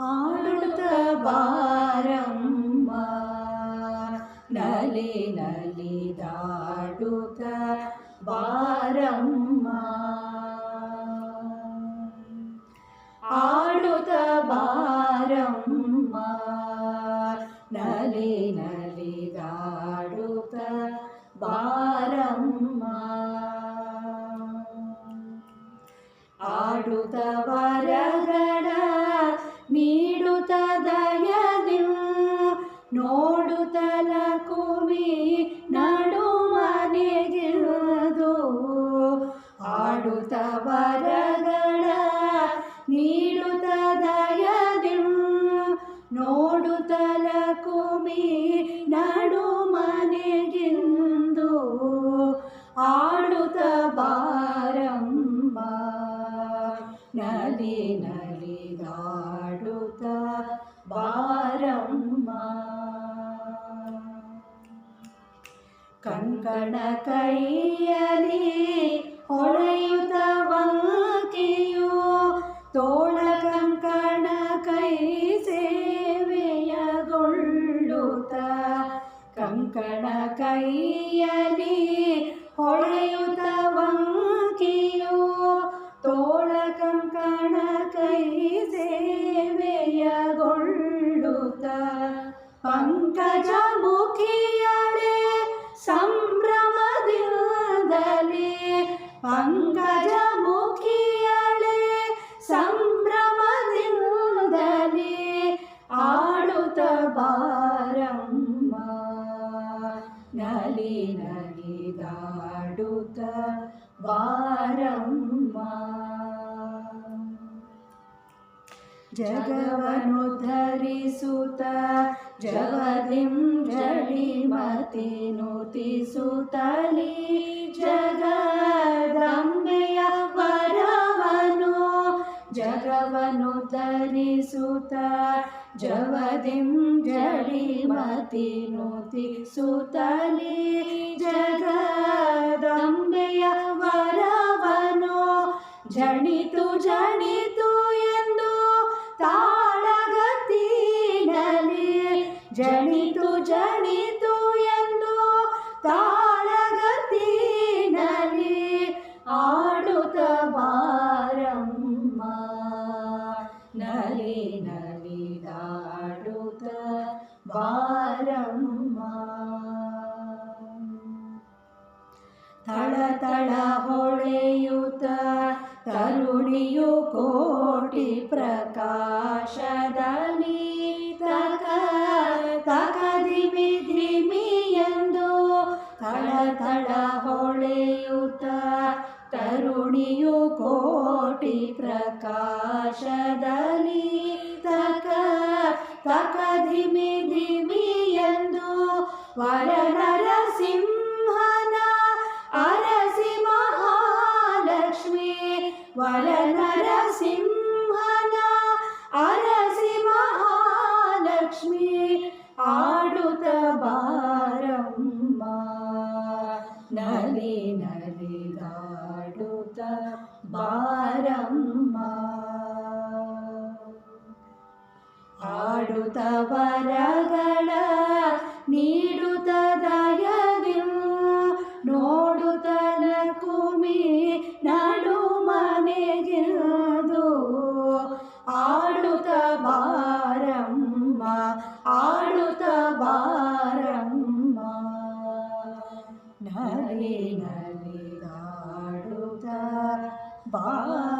ఆడుత బారమ్మ నలి నలి దాడుత బారమ్మ ఆడుత బారమ్మ నలి ನೋಡುತ್ತಲ ಕುಮಿ ನಡು ಮನೆಗಿರುವುದು. ಆಡುತ್ತ ವರಗಳ ನೀಡುತ್ತ ನೋಡು ನೋಡುತ್ತಲ ಕುಮಿ ನಡು ಮನೆಗಿಂದು. ಆಡುತ್ತ ಬಾರಮ್ಮ ನಲಿ ಕಂಕಣ ಕೈಯಲಿ ಹೊಳೆಯುತ ವಂಕಿಯು ತೋಳ ಕಂಕಣ ಕೈ ಸೇವೆಯಗೊಳ್ಳುತ್ತ. ಕಂಕಣ ಕೈಯಲಿ ಹೊಳೆಯುತ ವಂಕಿಯು ತೋಳ ಕಂಕಣ ಕೈ ಸೇವೆಯಗೊಳ್ಳುತ್ತ. ಪಂಕಜ ಮುಖಿಯಳೆ ಪಂಕಜ ಮುಖಿಯಳೆ ಸಂಭ್ರಮದಿಂದಲೇ ಆಡುತ್ತ ಬಾರಮ್ಮ ನಲಿ ನಲಿದಾಡುತ್ತ ಬಾರಮ್ಮ ಜಗವನು ಧರಿಸುತ್ತ ಜಗದಿಂ ಜಡಿಮತಿ ನುತಿಸುತ್ತಲಿ ಜಗದಂಬೆಯ ಜಗವನು ಧರಿಸುತ್ತ ಜವದಿಂ ಜಡಿಮತಿ ನುತಿಸುತ್ತಲಿ ಜಗದಂಬೆಯ ವರವನು ಜಣಿತು ಜಣಿತು ಎಂದು ತಾಳಗತಿನಲಿ ಜಣಿತು ಜಣಿತು ತಳ ಹೊಳೆಯುತ್ತ ತರುಣಿಯು ಕೋಟಿ ಪ್ರಕಾಶದಲ್ಲಿ ತಕ ತಕ ಧಿಮಿ ಧಿಮಿ ಎಂದು ತಳ ತಳ ಹೊಳೆಯುತ್ತ ತರುಣಿಯು ಕೋಟಿ ಪ್ರಕಾಶದಲ್ಲಿ ತಕ ತಕ ನಲಿ ನಲಿದಾಡುತ್ತ ಬಾರಮ್ಮ ಆಡುತ್ತ ವರಗಳ ನೀಡುತ್ತ ದಯದಿಂ ನೋಡುತ್ತಲ ಕುಮಿ ನಡು ಮನೆಗಿರುವುದು ಆಡುತ್ತ ಬಾರಮ್ಮ ಆಡುತ್ತ ಬಾರಮ್ಮ ನಲಿ ನಲಿ 把